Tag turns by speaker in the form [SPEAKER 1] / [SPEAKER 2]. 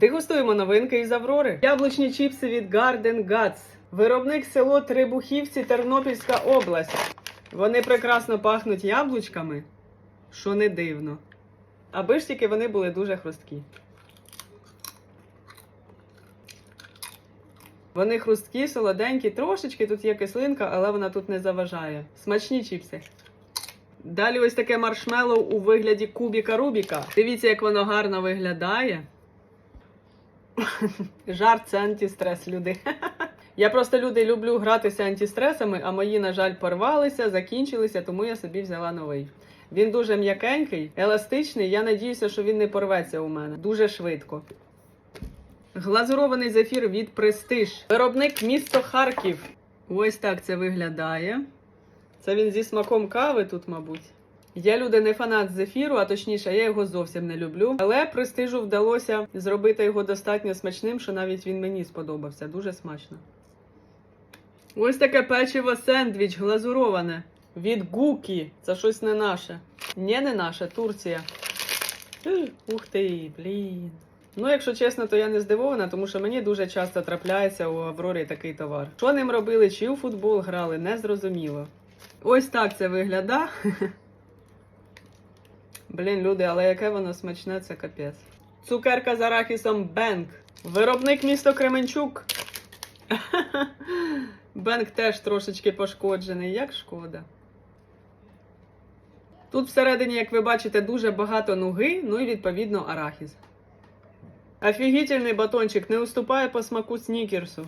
[SPEAKER 1] Дегустуємо новинки із Аврори. Яблучні чіпси від Garden Guts. Виробник село Трибухівці, Тернопільська область. Вони прекрасно пахнуть яблучками, що не дивно. Аби ж тільки вони були дуже хрусткі. Вони хрусткі, солоденькі, трошечки тут є кислинка, але вона тут не заважає. Смачні чіпси. Далі ось таке маршмеллоу у вигляді кубіка Рубіка. Дивіться, як воно гарно виглядає. Жарт це антистрес, люди. Я просто люди люблю гратися антистресами, а мої, на жаль, порвалися, закінчилися, тому я собі взяла новий. Він дуже м'якенький, еластичний. Я надіюся, що він не порветься у мене дуже швидко. Глазурований зефір від Престиж. Виробник місто Харків. Ось так це виглядає. Це він зі смаком кави тут, мабуть. Я люди не фанат зефіру, а точніше, я його зовсім не люблю. Але престижу вдалося зробити його достатньо смачним, що навіть він мені сподобався. Дуже смачно. Ось таке печиво сендвіч глазуроване. Від Гукі. Це щось не наше. Ні, не наше, Турція. Ух ти, блін. Ну, якщо чесно, то я не здивована, тому що мені дуже часто трапляється у Аврорі такий товар. Що ним робили, чи у футбол грали, не зрозуміло. Ось так це виглядає. Блін, люди, але яке воно смачне, це капець. Цукерка з арахісом Бенк. Виробник місто Кременчук. Бенк теж трошечки пошкоджений, як шкода. Тут всередині, як ви бачите, дуже багато нуги, ну і відповідно арахіс. Офігітельний батончик не уступає по смаку снікерсу.